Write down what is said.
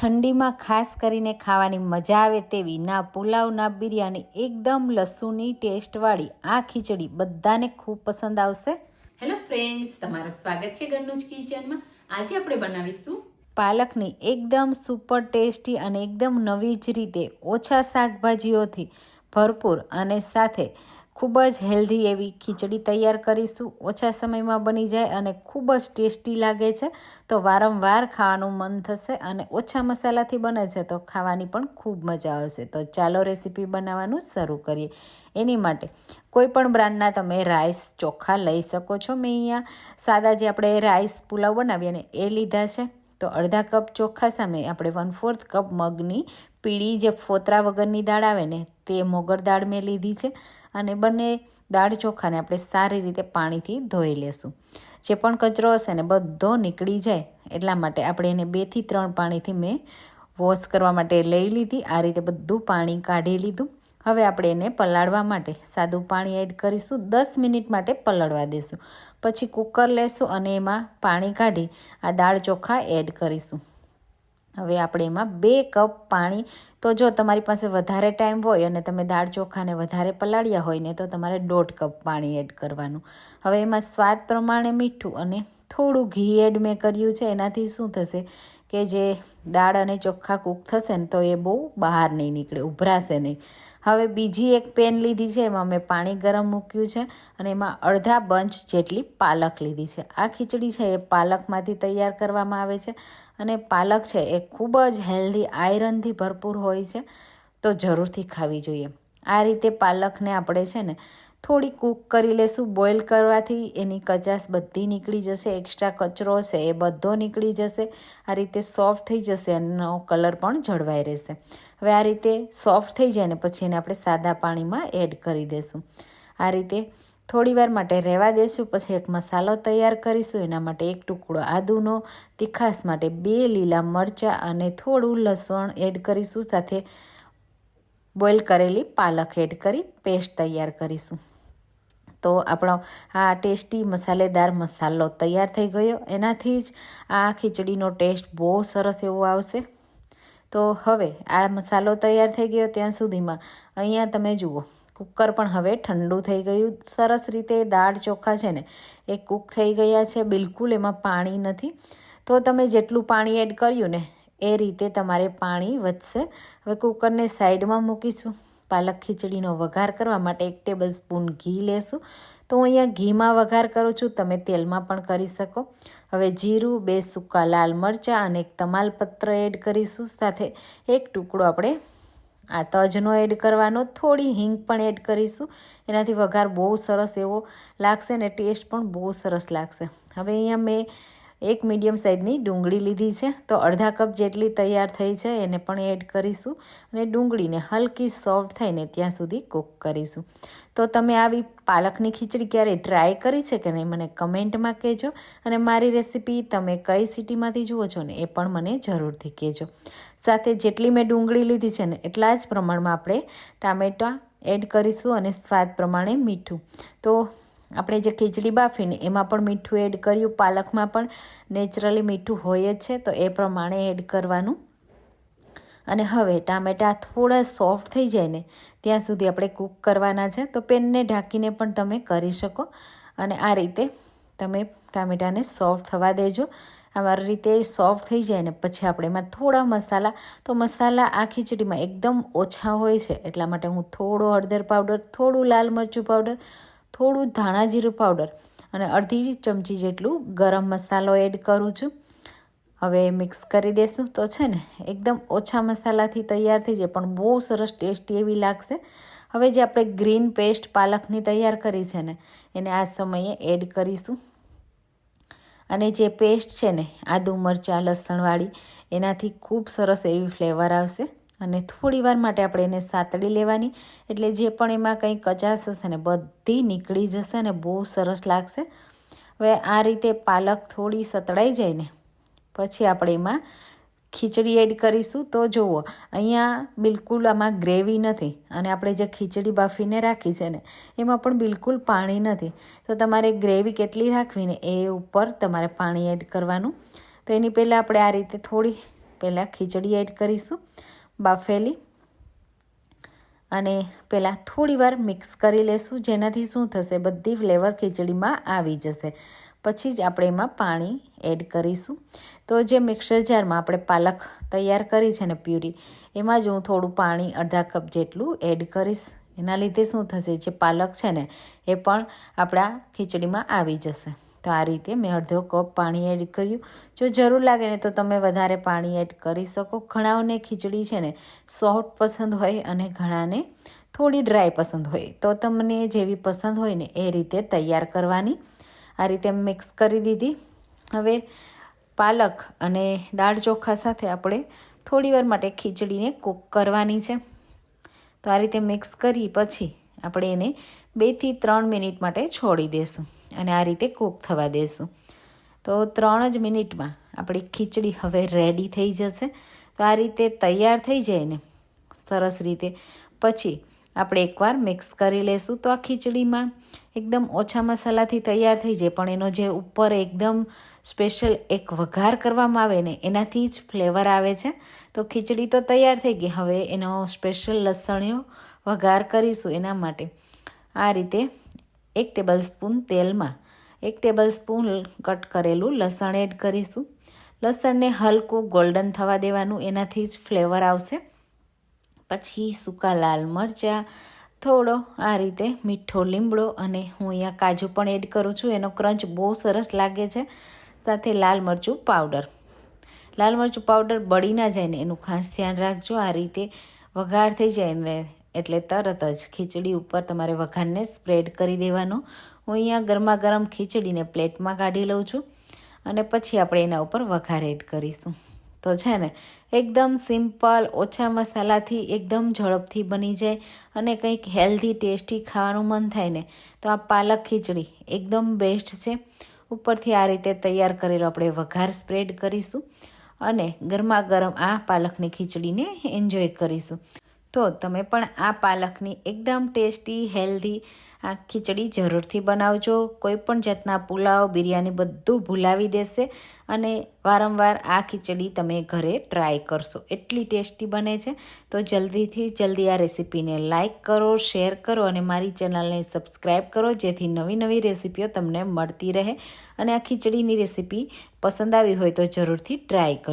ઠંડીમાં ખાસ કરીને ખાવાની મજા આવે તેવી ના પુલાવ ના બિરયાની એકદમ લસુની ટેસ્ટવાળી આ ખીચડી બધાને ખૂબ પસંદ આવશે. હેલો ફ્રેન્ડ્સ તમારું સ્વાગત છે ઘરનું જ કિચનમાં. આજે આપણે બનાવીશું પાલકની એકદમ સુપર ટેસ્ટી અને એકદમ નવી જ રીતે ઓછા શાકભાજીઓથી ભરપૂર અને સાથે ખૂબ જ હેલ્ધી એવી ખીચડી તૈયાર કરીશું. ઓછા સમયમાં બની જાય અને ખૂબ જ ટેસ્ટી લાગે છે. તો વારંવાર ખાવાનું મન થશે અને ઓછા મસાલાથી બને છે તો ખાવાની પણ ખૂબ મજા આવશે. તો ચાલો રેસીપી બનાવવાનું શરૂ કરીએ. એની માટે કોઈ પણ બ્રાન્ડના તમે રાઈસ ચોખા લઈ શકો છો. મેં અહીંયા સાદા જે આપણે રાઈસ પુલાવ બનાવીએ ને એ લીધા છે. તો અડધા કપ ચોખા સામે આપણે વન ફોર્થ કપ મગની પીળી જે ફોતરા વગરની દાળ આવે ને તે મોગર દાળ મેં લીધી છે. અને બંને દાળ ચોખાને આપણે સારી રીતે પાણીથી ધોઈ લેશું. જે પણ કચરો હશે ને બધો નીકળી જાય એટલા માટે આપણે એને બેથી ત્રણ પાણીથી મેં વોશ કરવા માટે લઈ લીધી. આ રીતે બધું પાણી કાઢી લીધું. હવે આપણે એને પલાળવા માટે સાદું પાણી એડ કરીશું. દસ મિનિટ માટે પલાળવા દઈશું પછી કુકર લેશું અને એમાં પાણી કાઢી આ દાળ ચોખા એડ કરીશું. હવે આપણે એમાં બે કપ પાણી, તો જો તમારી પાસે વધારે ટાઈમ હોય અને તમે દાળ ચોખાને વધારે પલાળ્યા હોય ને, તો તમારે દોઢ કપ પાણી એડ કરવાનું. હવે એમાં સ્વાદ પ્રમાણે મીઠું અને થોડું ઘી એડ મેં કર્યું છે. એનાથી શું થશે કે જે દાળ અને ચોખ્ખા કૂક થશે ને, તો એ બહુ બહાર નહીં નીકળે, ઉભરાશે નહીં. હવે બીજી એક પેન લીધી છે, એમાં મેં પાણી ગરમ મૂક્યું છે અને એમાં અડધા બંચ જેટલી પાલક લીધી છે. આ ખીચડી છે, એ પાલકમાંથી તૈયાર કરવામાં આવે છે અને પાલક છે, એ ખૂબ જ હેલ્ધી, આયરનથી ભરપૂર હોય છે, તો જરૂરથી ખાવી જોઈએ. આ રીતે પાલકને આપણે છે ને થોડી કૂક કરી લેશું. બોઇલ કરવાથી એની કચાશ બધી નીકળી જશે, એક્સ્ટ્રા કચરો છે એ બધો નીકળી જશે. આ રીતે સોફ્ટ થઈ જશે એનો કલર પણ જળવાઈ રહેશે. હવે આ રીતે સોફ્ટ થઈ જાય ને પછી એને આપણે સાદા પાણીમાં એડ કરી દઈશું આ રીતે થોડીવાર માટે રહેવા દેશું, પછી એક મસાલો તૈયાર કરીશું. એના માટે એક ટુકડો આદુનો તીખાસ માટે બે લીલા મરચાં અને થોડું લસણ એડ કરીશું. સાથે બોઇલ કરેલી પાલક એડ કરી પેસ્ટ તૈયાર કરીશું. તો આપણો આ ટેસ્ટી મસાલેદાર મસાલો તૈયાર થઈ ગયો. એનાથી જ આ ખીચડીનો ટેસ્ટ બહુ સરસ એવો આવશે. તો હવે આ મસાલો તૈયાર થઈ ગયો ત્યાં સુધીમાં. અહીંયા તમે જુઓ, કુકર પણ હવે ઠંડુ થઈ ગયું. સરસ રીતે દાળ ચોખા છે ને, એ કૂક થઈ ગયા છે. બિલકુલ એમાં પાણી નથી. તો તમે જેટલું પાણી એડ કર્યું ને, એ રીતે તમારે પાણી વધશે. હવે કુકરને સાઈડમાં મૂકીશું. પાલક ખીચડીનો વઘાર કરવા માટે એક ટેબલ સ્પૂન ઘી લેશું. તો હું અહીંયા ઘીમાં વઘાર કરું છું. તમે તેલમાં પણ કરી શકો. હવે જીરું, બે સૂકા લાલ મરચાં અને એક તમાલપત્ર એડ કરીશું. સાથે એક ટુકડો આપણે આ તજનો એડ કરવાનો. થોડી હિંગ પણ એડ કરીશું. એનાથી વઘાર બહુ સરસ એવો લાગશે ને ટેસ્ટ પણ બહુ સરસ લાગશે. હવે અહીંયા મેં એક મીડિયમ સાઇઝની ડુંગળી લીધી છે. તો અડધા કપ જેટલી તૈયાર થઈ છે એને પણ એડ કરીશું અને ડુંગળીને હલકી સોફ્ટ થઈને ત્યાં સુધી કૂક કરીશું. તો તમે આવી પાલકની ખીચડી ક્યારે ટ્રાય કરી છે કે નહીં મને કમેન્ટમાં કહેજો અને મારી રેસીપી તમે કઈ સિટીમાંથી જુઓ છો ને એ પણ મને જરૂરથી કહેજો. સાથે જેટલી મેં ડુંગળી લીધી છે ને એટલા જ પ્રમાણમાં આપણે ટામેટાં એડ કરીશું અને સ્વાદ પ્રમાણે મીઠું. તો આપણે જે ખીચડી બાફીને એમાં પણ મીઠું એડ કર્યું. પાલકમાં પણ નેચરલી મીઠું હોય જ છે, તો એ પ્રમાણે એડ કરવાનું. અને હવે ટામેટાં થોડા સોફ્ટ થઈ જાય ને, ત્યાં સુધી આપણે કૂક કરવાના છે. તો પેનને ઢાંકીને પણ તમે કરી શકો. અને આ રીતે તમે ટામેટાને સોફ્ટ થવા દેજો. અમારી રીતે સોફ્ટ થઈ જાય ને, પછી આપણે એમાં થોડા મસાલા. તો મસાલા આ ખીચડીમાં એકદમ ઓછા હોય છે, એટલા માટે હું થોડો હળદર પાવડર થોડું લાલ મરચું પાવડર થોડું ધાણા જીરું પાવડર અને અડધી ચમચી જેટલું ગરમ મસાલો એડ કરું છું. હવે મિક્સ કરી દેશું. તો છે ને, એકદમ ઓછા મસાલાથી તૈયાર થઈ જાય, પણ બહુ સરસ ટેસ્ટી એવી લાગશે. હવે જે આપણે ગ્રીન પેસ્ટ પાલકની તૈયાર કરી છે ને, એને આ સમયે એડ કરીશું. અને જે પેસ્ટ છે ને, આદુ, મરચાં, લસણવાળી, એનાથી ખૂબ સરસ એવી ફ્લેવર આવશે. અને થોડી વાર માટે આપણે એને સાતડી લેવાની. એટલે જે પણ એમાં કંઈ કચાશ હશે ને, બધી નીકળી જશે ને, બહુ સરસ લાગશે. હવે આ રીતે પાલક થોડી સતળાઈ જાય ને, પછી આપણે એમાં ખીચડી એડ કરીશું. તો જુઓ, અહીંયા બિલકુલ આમાં ગ્રેવી નથી. અને આપણે જે ખીચડી બાફીને રાખી છે ને, એમાં પણ બિલકુલ પાણી નથી. તો તમારે ગ્રેવી કેટલી રાખવી ને, એ ઉપર તમારે પાણી એડ કરવાનું. તો એની પહેલાં આપણે આ રીતે થોડી પહેલાં ખીચડી એડ કરીશું. બાફેલી. અને પહેલાં થોડીવાર મિક્સ કરી લેશું, જેનાથી શું થશે, બધી ફ્લેવર ખીચડીમાં આવી જશે. પછી જ આપણે એમાં પાણી એડ કરીશું. તો જે મિક્સર જારમાં આપણે પાલક તૈયાર કરી છે ને પ્યુરી, એમાં જ હું થોડું પાણી અડધા કપ જેટલું એડ કરીશ. એના લીધે શું થશે, જે પાલક છે ને, એ પણ આપણા ખીચડીમાં આવી જશે. તો આ રીતે મેં અડધો કપ પાણી એડ કર્યું. જો જરૂર લાગે ને તો તમે વધારે પાણી એડ કરી શકો. ઘણાઓને ખીચડી છે ને સોફ્ટ પસંદ હોય અને ઘણાને થોડી ડ્રાય પસંદ હોય. તો તમને જેવી પસંદ હોય ને એ રીતે તૈયાર કરવાની. આ રીતે મિક્સ કરી દીધી. હવે પાલક અને દાળ ચોખા સાથે આપણે થોડીવાર માટે ખીચડીને કૂક કરવાની છે. તો આ રીતે મિક્સ કરી પછી આપણે એને બેથી ત્રણ મિનિટ માટે છોડી દઈશું અને આ રીતે કૂક થવા દેશું. તો ત્રણ જ મિનિટમાં આપણી ખીચડી હવે રેડી થઈ જશે. તો આ રીતે તૈયાર થઈ જાય ને, સરસ રીતે. પછી આપણે એકવાર મિક્સ કરી લેશું તો આ ખીચડીમાં એકદમ ઓછા મસાલાથી તૈયાર થઈ જાય. પણ એનો જે ઉપર એકદમ સ્પેશિયલ એક વઘાર કરવામાં આવે ને, એનાથી જ ફ્લેવર આવે છે. તો ખીચડી તો તૈયાર થઈ ગઈ. હવે એનો સ્પેશિયલ લસણીઓ વઘાર કરીશું એના માટે. આ રીતે એક ટેબલ સ્પૂન તેલમાં, એક ટેબલ સ્પૂન કટ કરેલું લસણ એડ કરીશું. લસણને હલકું ગોલ્ડન થવા દેવાનું, એનાથી જ ફ્લેવર આવશે. પછી સૂકા લાલ મરચાં, થોડો આ રીતે મીઠો લીમડો અને હું અહીંયા કાજુ પણ એડ કરું છું. એનો ક્રંચ બહુ સરસ લાગે છે. સાથે લાલ મરચું પાવડર લાલ મરચું પાવડર બળી ના જાય ને, એનું ખાસ ધ્યાન રાખજો. આ રીતે વઘાર થઈ જાય ને એટલે તરત જ ખીચડી ઉપર તમારે વઘારને સ્પ્રેડ કરી દેવાનો. હું અહીંયા ગરમા ગરમ ખીચડીને પ્લેટમાં કાઢી લઉં છું અને પછી આપણે એના ઉપર વઘાર એડ કરીશું. તો છે ને, એકદમ સિમ્પલ ઓછા મસાલાથી, એકદમ ઝડપથી બની જાય અને કંઈક હેલ્ધી ટેસ્ટી ખાવાનું મન થાય ને, તો આ પાલક ખીચડી એકદમ બેસ્ટ છે. ઉપરથી આ રીતે તૈયાર કરેલો આપણે વઘાર સ્પ્રેડ કરીશું અને ગરમા ગરમ આ પાલકની ખીચડીને એન્જોય કરીશું. તો તમે પણ આ પાલકની એકદમ ટેસ્ટી, હેલ્ધી આ ખીચડી જરૂરથી બનાવજો. કોઈ પણ જાતના પુલાવ, બિરયાની બધું ભૂલાવી દેશે અને વારંવાર આ ખીચડી તમે ઘરે ટ્રાય કરશો. એટલી ટેસ્ટી બને છે. તો જલ્દીથી જલ્દી આ રેસીપીને લાઇક કરો, શેર કરો અને મારી ચેનલને સબસ્ક્રાઈબ કરો, જેથી નવી નવી રેસીપીઓ તમને મળતી રહે. અને આ ખીચડીની રેસીપી પસંદ આવી હોય તો જરૂરથી ટ્રાય કરજો.